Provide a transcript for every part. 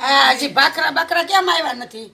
આ હજી ભાખરા બાખરા કેમ આવ્યા નથી?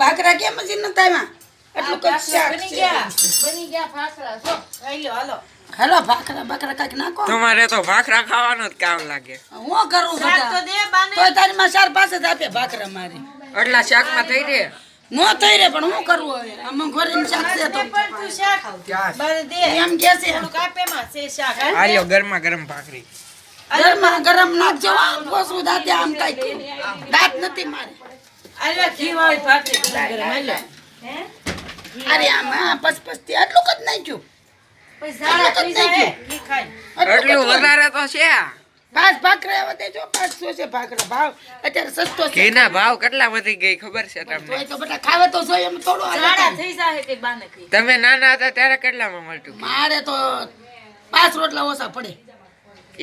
ભાખરા કેમ હજી નથી આવ્યા એટલું કચ્છ શાક બની ગયા બની ગયા ભાખરા. જો ખાઈ લો હાલો. હાલો ભાખરા કંઈક નાખો. તમારે તો ભાખરા ખાવાનું જ કામ લાગે. હું કરું શાક તો દે બાને. તો તારી માં ચાર પાસે જ આપે ભાખરા મારી. એટલા શાકમાં થઈ રે નો થઈ રે પણ હું કરવું હવે? આમાં ઘોડીનું શાક છે તો. પણ તું શાક બાને દે. એમ કે છે. કાપે માં છે શાક હાલ ગરમા ગરમ ભાખરી. ગરમા ગરમ નાખજો હા, સુધા દાંતે આમ કઈ દાંત નથી મારે. ઘી વાળી ભાખરી ગરમ હે અરે આમાં પસપસથી આટલું કદ નાખ્યું? પછી ઝાડા થઈ જાય ઘી ખાઈ. આટલું એટલું વધારે તો છે પાંચ ભાખરા એવા જો પાંચસો છે ભાખરા. ભાવ અત્યારે સસ્તો છે. ઘીના ભાવ કેટલા વધી ગઈ ખબર છે તમને? તો બધા ખાવે તો જોઈએ એમ થોડું હાલે થઈ જાય કે બાને તમે નાના હતા ત્યારે કેટલામાં મળતું મારે તો પાંચ રોટલા ઓછા પડે.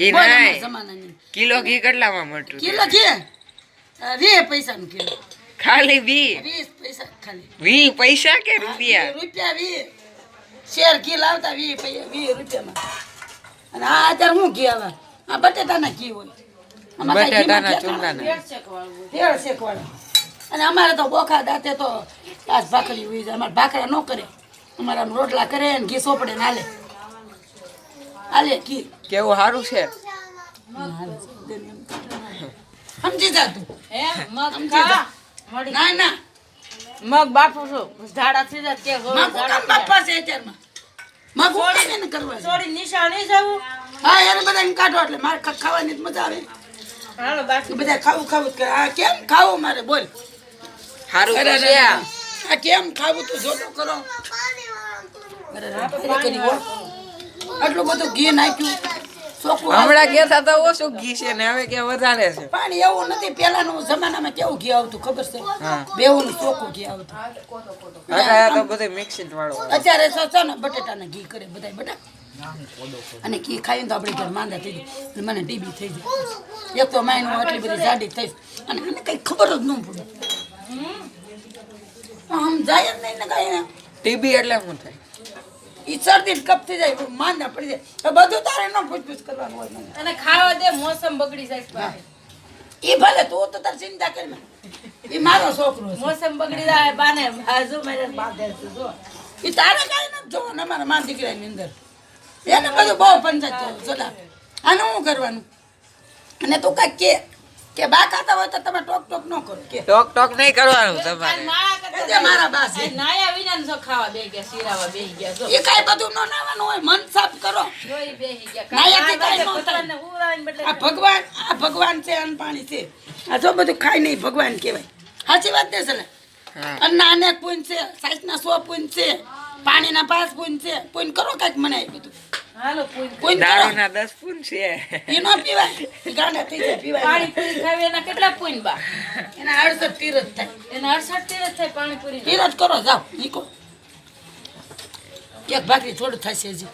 એ નહીં જમાનાની. કિલો ઘી કેટલામાં મળતું કિલો ઘી? વીસ પૈસાનું કિલો. ખાલી વી? વીસ પૈસા ખાલી. વી પૈસા કે રૂપિયા? રૂપિયા વી. શેર ઘી લાવતા વી વી રૂપિયામાં. અને આ અત્યારે હું ઘી આવે? આ બટેટાના ઘી હોય. ચૂંદાના પેટ શેકવાળા. અને અમારે તો બોખા દાંતે તો પાસ ભાખરી હોય અમારે ભાખરા ન કરે. અમારા રોટલા કરે ને ઘી સોપડે ને હાલે કી? કેવું સારું છે? સમજી જા તું. હે મગ ખા? ના ના. મગ બાપો છું. ઝાડા થઈ જાય કે માં ઝાડા. બાપા છે અત્યારમાં. મગ કોકામ ને કરવા છોડી થોડી નિશા નહીં જવું. હા એને બધાને કાઢો એટલે મારે ખાવાની જ મજા આવે. હાલો બાકી બધા ખાવું ખાવું. કે કરે આ કેમ ખાવું મારે? બોલ. સારું છે આ. કેમ ખાવું તું? જોતો કરો. અરે, રાત કરી હો. આટલું બધું ઘી નાખ્યું. હમણાં કહેતા હતા ઓછું ઘી છે ને હવે કે વધારે છે. પાણી એવું નથી પેલાનું જમાનામાં કેવું ઘી આવતું ખબર છે. બેવું ચોખ્ખું ઘી આવતું. અત્યારે તો બધું મિક્સિંગ વાળું અત્યારે છે ને બટેટાને ઘી કરે બધા બટા. અને ઘી ખાઈને તો આપણે ઘર માંદા થઈ જાય. મને ટીબી થઈ જાય. એક તો માયનું આટલી બધી જાડી થઈ અને મને કઈ ખબર જ ન પડે. આમ જાય જ નહીં ને કાંઈ. ટીબી એટલે શું થાય? ઈ શરદી ને કપ થઈ જાય માંદા પડી જાય. બધું તારે ન પૂછપૂછ કરવાનું હોય અને ખાવા દે મોસમ બગડી જાય. ઈ ભલે તું તો તાર ચિંતા કરી ઈ મારો છોકરો મોસમ બગડી જાય બાને હાજુ મેરે બાંધે જો. ઈ તારે કાંઈ નથી જોવાનું અમારા મા દીકરાની અંદર. એને બધું બહુ પંચાયત જોડા આને શું કરવાનું? અને તું કઈ કે કે બા ખાતા હોય તો તમે ટોક ટોક ન કરો કે. ટોક ટોક નહીં કરવાનું તમારે. એ મારા બા છે. આ નાયા વિના જો ખાવા બેહી ગયા શીરાવા બેહી ગયા જો. એ કાંઈ બધું ન નાવાનું હોય મન સાફ કરો. જોઈ બેહી ગયા. નાયાથી કાંઈ ન પોતાને ઉરાઈને બદલે આ ભગવાન આ ભગવાન છે અન્ન પાણી છે. આ જો બધું ખાઈ નહીં ભગવાન કહેવાય. સાચી વાત છે ને હા. અન્નના અનેક પુન છે સાઈસના સો પુન છે પાણીના પાંચ પુન છે. પુન કરો કાંઈક મને બધું. હાલો પૂરી પુન કરો. દારૂના દસ પૂન છે. એ ન પીવાય. ગાંડા થઈ જાય પીવાય પાણી ખાવી એના કેટલા પૂન બા? એના અડસઠ તીરથ થાય. એના અડસઠ તીરથ થાય પાણી પૂરી કરો જાઓ નીકો એક ભાખરી થોડું થશે હજી.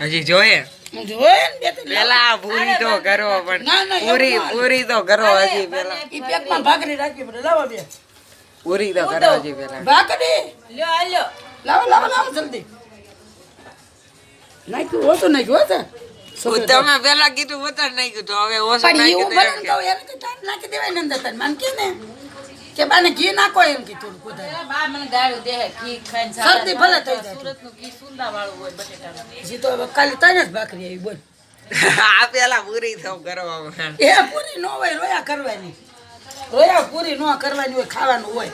હજી જોઈએ. ને. પેલા પૂરી તો કરો પણ ના, ના, પૂરી પૂરી તો કરો હજી પેલા. પેકમાં ભાખરી રાખી પડે. લાવો બે. પૂરી તો કરો હજી પેલા. ભાખરી? લ્યો આલ્યો લાવો લાવો લાવો જલ્દી. નાખ્યું હોતું નાખ્યું હોત તમે પેલા કીધું વધારે નહીં કીધું હવે ઓછું નાખી એવું દો બને એમ ને કે. તો એને કઈ ટાઈમ નાખી દેવાય નંદર તાર મને કે ને કે બાને ઘી નાખો એમ કીધું વધારે. બા મને ગાળ્યું દેહે ઘી ખાઈને શરદી ભલે થઈ જાય. સુરતનું ઘી સુંદા વાળું હોય બટેટાનું. હજી તો હવે કાલે તને જ ભાખરી આવી બોલ. આ પેલા પૂરી તો કરવા એ પૂરી ન હોય રોયા કરવાની. રોયા પૂરી ન કરવાની હોય ખાવાનું હોય.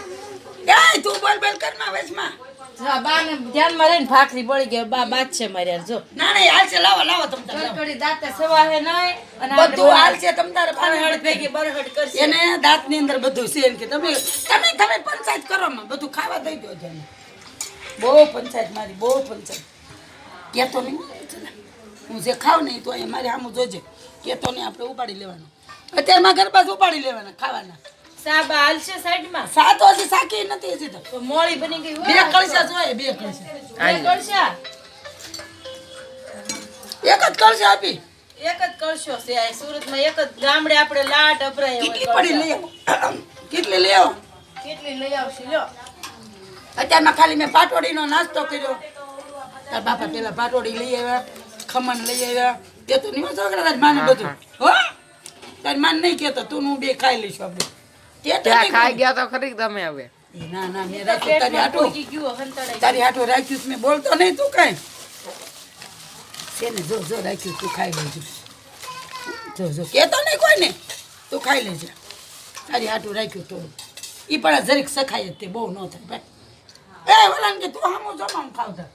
એ તું બોલ બોલ હા બા ને રહીને ભાખરી બળી ગઈ બા બાદ છે મારી. જો. ના નહીં હાલ છે લાવો લાવો તમ તારે કડકડી દાંતે સવા હે નહીં અને બધું હાલ છે તમ તારે બરહડ ભેગી બરહડ કરશે. એને દાંતની અંદર બધું છે કે તમે તમે તમે પંચાયત કરો માં બધું ખાવા દઈ દો છે બહુ પંચાયત મારી બહુ પંચાયત. કેતો નહીં. હું જે ખાવ નહીં તો એ મારે આમ જોજે કેતો નહીં આપણે ઉપાડી લેવાનું. અત્યારે મારા ગરબા જ ઉપાડી લેવાના ખાવાના. સાબા હાલશે સાઈડમાં. સાતો હજી સાકી નથી હજી તો. તો મોળી બની ગઈ બે કળશા જોઈએ બે કળશા. બે કળશા. એક જ કળશા આપી. એક જ કળશો છે આ સુરતમાં એક જ ગામડે આપણે લાટ અભરાય કેટલી પડી લઈ આવો કેટલી લઈ આવો કેટલી લઈ આવશે લ્યો. અત્યારમાં ખાલી મેં પાટોડીનો નાસ્તો કર્યો. તાર બાપા પેલા પાટોડી લઈ આવ્યા ખમણ લઈ આવ્યા. તે તો નહીં છોકરા તારી માને બધું? હો? તારી માન નહીં કહેતો તું ને હું બે ખાઈ લઈશું આપણે. ત્યાં ખાઈ ગયા તો ખરી તમે હવે. ના ના મેં રાખ્યું. તારી હાટું તારી હાટું રાખ્યું મેં બોલતો નહીં તું કાંઈ. છે ને જો જો રાખ્યું તું ખાઈ લેજે. જો જો. કહેતો નહીં કોઈને? તું ખાઈ લેજે. તારી હાટું રાખ્યું તો. એ પણ આ જરીક સખાય જ તે બહુ ન થાય ભાઈ. એ વલાન કે તું હામું જમવાનું ખાવતા.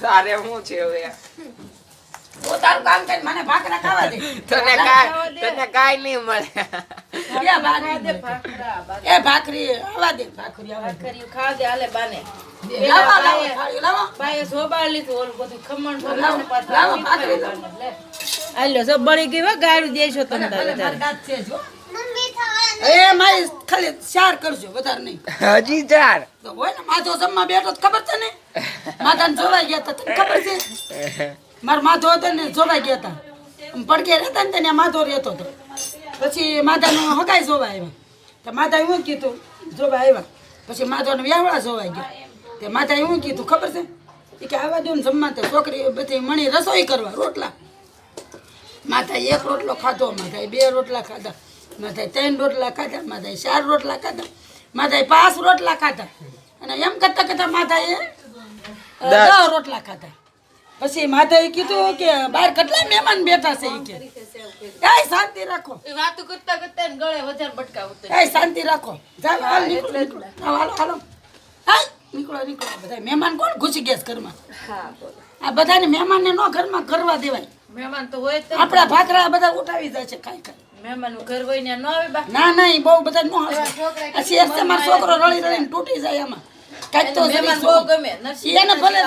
તારે શું છે હવે તું તારું કામ કરી મને ભાખરા ખાવા દે. તને કાંઈ તને કાંઈ નહીં મળે. ભાખરી દે ભાખરા, એ ભાખરી આવા દે ભાખરી આવા દે. ખાવા દે હાલે બાને. બે લાવો લાવો બાએ સોબાળ લીધું ઓલું બધું ખમણ બમણ લાવો, ને પાછું લાવો, મીઠું ભાખરી ખાવાનું. લે. હાલ્યો બળી ગઈ હો ગાળું દેશો તમે તારે એ મારી ખાલી ચાર કરજો વધારે નહીં. હજી ચાર તો હોય ને માધો જમવા બેઠો ખબર છે ને? માથાને જોવાઈ ગયા તને ખબર છે? મારો માધો હતો ને જોવાઈ ગયા હતા પડકે રહેતા ને ત્યાં માધો રહેતો હતો પછી માધાનો હગાઈ જોવા આવ્યા. તો માધા એવું કીધું જોવા આવ્યા. પછી માધોને વ્યાવળા જોવાઈ ગયા. તે માધા એવું કીધું ખબર છે? એ કે આવા દો ને જમવા તો છોકરી બધી મણી રસોઈ કરવા રોટલા. માથાએ એક રોટલો ખાધો માથાએ બે રોટલા ખાધા માથાએ ત્રણ રોટલા ખાધા માથાએ ચાર રોટલા ખાધા માથાએ પાંચ રોટલા ખાધા. અને એમ કરતા કરતા માથાએ. દસ. રોટલા ખાધા. પછી માથાએ કીધું કે બહાર કેટલા મહેમાન બેઠા છે કે. શાંતિ રાખો. એ કરતા કરતા ને ગળે વધારે બટકા ઉતરે. એ શાંતિ રાખો. જાઓ હાલ નીકળો હાલો હાલો હાલો. હાલ નીકળો નીકળો. બધા મહેમાન કોણ ઘૂસી ગયા ઘરમાં? આ બધાને મહેમાનને નો ઘરમાં કરવા દેવાય. મહેમાન તો હોય આપણા ભાખરા બધા ઉઠાવી જાય છે કાંઈ કાંઈ. મહેમાનનું ઘર હોય ને ન આવે બા. ના ના એ બહુ બધા નો આવે આ શેર તમારો છોકરો રળી રળીને તૂટી જાય એમાં કાઈ તો મહેમાન બહુ ગમે એને ભલે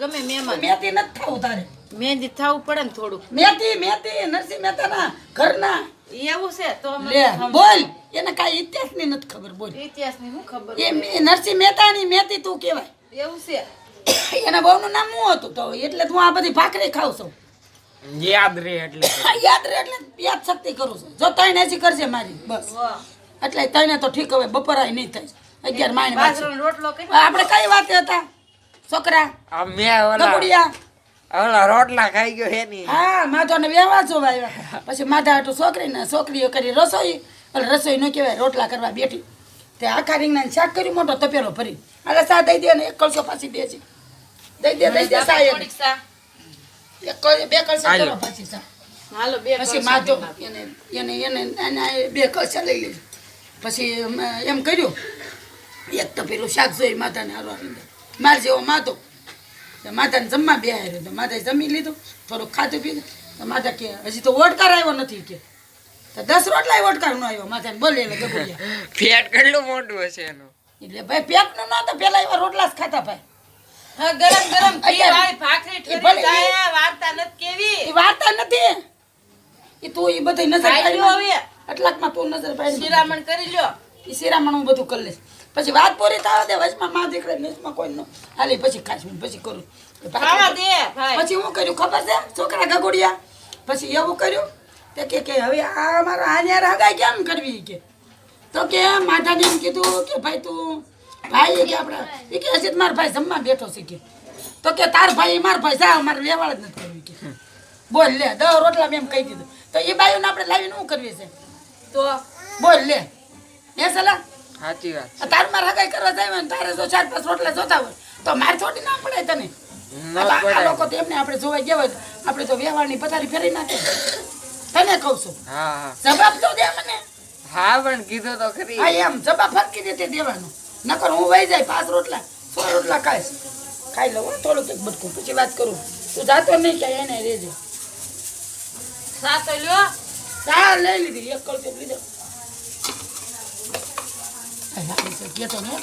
ગમે. મહેમાન. મેથી નથી તારે. મહેંદી થવું પડે ને મેથી મેથી નરસિંહ મહેતાના ઘરના. એવું છે તો અમને લે સમજાય. બોલ. એને કાંઈ ઇતિહાસની નથી ખબર બોલ. ઇતિહાસની શું ખબર એ નરસિંહ મહેતાની મેથી તું કહેવાય. એવું છે? એના બહુનું નામ હું હતું તો એટલે તું આ બધી ભાખરી ખાવ છું. યાદ રહે એટલે. યાદ રહે એટલે યાદ શક્તિ કરું છું. જો તઈને એસી કરજે મારી બસ. એટલે તઈને તો ઠીક હવે બપોરાય નહીં થાય. અગિયાર કરી આપણે કઈ વાત હતા? છોકરા? ઓલા રોટલા ખાઈ ગયો એની હા માધવને વ્યવહાર જોવા આવ્યા. પછી માધા હાટુ છોકરીને છોકરીઓ કરી રસોઈ. એટલે રસોઈ ન કહેવાય રોટલા કરવા બેઠી. તે આખા રીંગણા શાક કર્યું મોટો તપેલો ભરી. એટલે સા દઈ દે ને એક કળશો પાછી દે છે. દઈ દે દઈ દે સા. એક. બે કળશા કરો પાછી સા. હાલો બે પછી માધો એને એને બે કળશા લઈ લેજો. પછી એમ કર્યું. એક તો પેલું શાક જોઈ માતાને હારવા માર જેવો માતો. માતાને જમવા બે હાર્યો તો માતાએ જમી લીધું થોડુંક ખાધું પીધું. તો માતા કે હજી તો ઓડકાર આવ્યો નથી કે. તો દસ રોટલા ઓડકાર નો આવ્યો. માતાને બોલે એટલે ફેટ કેટલું મોટું હશે એનું? એટલે ભાઈ પેટનું ના તો પેલા એવા રોટલા જ ખાતા ભાઈ. હા, ગરમ ગરમ. ભાખરી ઠરી જાય, વાર્તા નથી કેવી. વાર્તા નથી. એ તું એ બધી નજર પાડી લ્યો માં-. તું નજર પાડી શિરામણ કરી લ્યો. એ શિરામણ હું બધું કરી લઈશ. પછી વાત પૂરી થાય દે વચમાં માં દીકરા કોઈ ન. હાલી પછી કાશ્મીર પછી કરું. ખાવા દે ભાઈ. પછી હું કર્યું ખબર છે? છોકરા ગગોડિયા. પછી એવું કર્યું તે કે કે હવે આ મારો આન્યાર હગાઈ કેમ કરવી કે? તો કે માતાને એમ કીધું કે ભાઈ તું ભાઈ કે આપણા એ કે હશે મારો ભાઈ જમવા બેઠો છે કે. તો કે તાર ભાઈ માર ભાઈ જા મારે લેવાળ જ નથી કરવી કે. બોલ લે દસ રોટલા મેં એમ કહી દીધું. તો એ બાયુને આપણે લાવીને શું કરવી છે? તો? બોલ લે. હે સલા સાચી વાત આ તાર માર હગાઈ કરવા જાય ને તારે જો ચાર પાંચ રોટલા જોતા હોય તો માર થોડી ના પડે તને. આ લોકો તો એમને આપણે જોવા ગયા હોય આપણે તો વ્યવહારની પથારી ફેરી નાખે. તને કહું છું. હા હા. જવાબ તો દે મને. હા પણ કીધો તો ખરી. હા એમ. જવાબ ફરકી રીતે દેવાનો. નકર હું વહી જાય પાંચ રોટલા સો રોટલા ખાઈશ. ખાઈ લઉં થોડુંક એક બટકું. પછી વાત કરું. તું જાતો નહીં કે એને રેજે. સાતો લ્યો. ચા લઈ લીધી. એક કળશો લીધો. છે, નહીં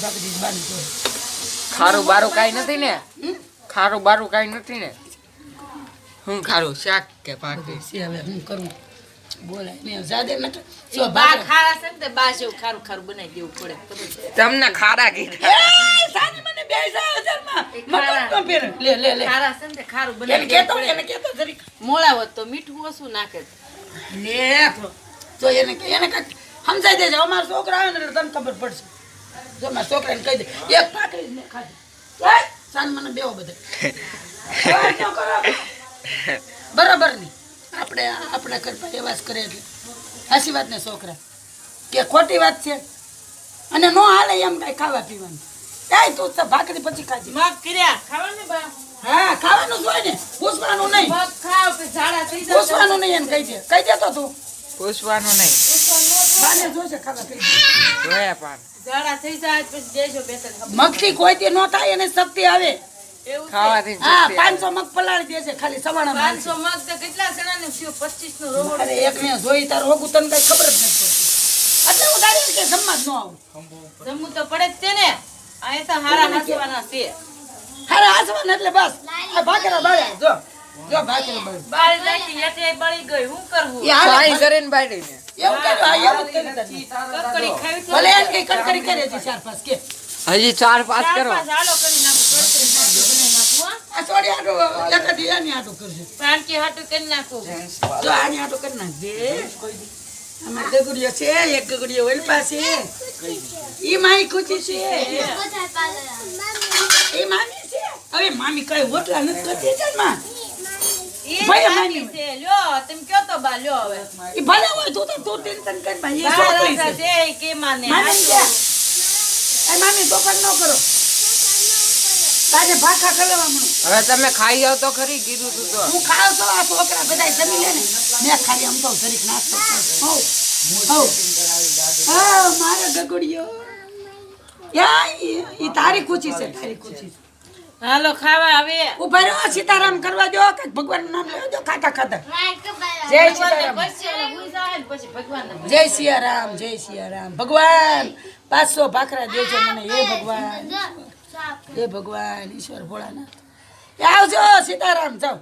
ભાગી દઈશ, બાને કહો. ખારું બારું કાંઈ નથી ને? હમ? ખારું બારું કાંઈ નથી ને? હું ખારું શાક કે પાકી છે હવે હું કરું? બોલાય ને જાદે નથી જો બા ખારા છે ને બા જેવું ખારું ખારું બનાવી દેવું પડે તમને ખારા કીધા છે તે મોળા હોત તો મીઠું ઓછું નાખે લે તો એને એને કાંઈક સમજાઈ દેજે. અમારા છોકરા આવે ને એટલે તને ખબર પડશે. જો મારા છોકરાને કહી દે. એક ભાખરી જ મેં ખાધી. મને બેવો બધા. બરાબર નહીં. આપણે આપણા કરતા એવા જ કરે એટલે. હાસી વાત ને છોકરા. કે ખોટી વાત છે. અને નો હાલે એમ કાંઈ ખાવા પીવાનું. કાંઈ તું તો ભાખરી પછી ખાજે. માફ કર્યા? ખાવાનું બા? હા ખાવાનું જ હોય ને. પૂછવાનું નહીં. પૂછવાનું નહીં એમ કહી દે. કહી દે તો તું. પૂછવાનું નહીં. મગથી કોઈ તે નો થાય એને શક્તિ આવે. ખાવાથી હા પાંચસો મગ પલાળી દેશે ખાલી સવાણા પાંચસો મગ તો કેટલા પચીસનું રોહડ અરે એક ને જોઈ તાર હોગું તને કઈ ખબર જ નથી પડતી એટલે હું તારી કે જમવા જ ન આવું. જમવું તો પડે જ તે ને. અહીં તો હારા હાસવાના છે. હારે હાસવાન એટલે બસ. આ ભાખરા બળ્યા જો. જો ભાખરા બાળી નાખી હેઠે બળી ગઈ હું કરવું સાઈ કરીને બાળીને. એવું કર્યું આ એવું કર્યું તને. ખાવી ભલે એમ કઈ કડકડી કરે છે ચાર પાંચ કે. હજી ચાર પાંચ કરો. હાલો કરી નાખું કડકડી નાખું, બનાવી નાખું, હો. આ છોડી આટું એકાદી આની આટું કરશે પાણકી હાટું કરી નાખું. જો આની આટું કરી નાખજે. આમાં ગગડીઓ છે એક ગગડીઓ ઓલી પાસે. ઈ માઈ ખુશી છે. એ. મામી છે. હવે મામી કઈ હોટલા નથી કરતી છે માં એ ભાઈ, બાકી અમારી છે. લ્યો તમે કયો તો બા લ્યો હવે. ઈ ભલે હોય તું તો તું ટેન્શન કરમાં એ છોકરી છે. એ કે માને? મામી છે એ મામી તોફાન ન કરો. તારે ભાખા મળો. હવે તમે ખાઈ આવ તો ખરી કીધું તું તો. હું ખાવ તો આ છોકરા બધા જમી લે ને. મેં ખાલી આમ તો જરીક નાસ્તો. હા મારા ગગડીઓ યા એ ઈ તારી ખુશી છે તારી ખુશી છે. હાલો ખાવા હવે. ઊભા રહ્યો સીતારામ કરવા દો કે ભગવાન નામ લેવા દો ખાતા ખાતા જય સીતારામ. જાય ને જય સિયારામ જય સિયારામ. ભગવાન પાંચસો ભાખરા દેજો મને. હે ભગવાન. હે ભગવાન ઈશ્વર ભોળાના એ આવજો સીતારામ જાઓ.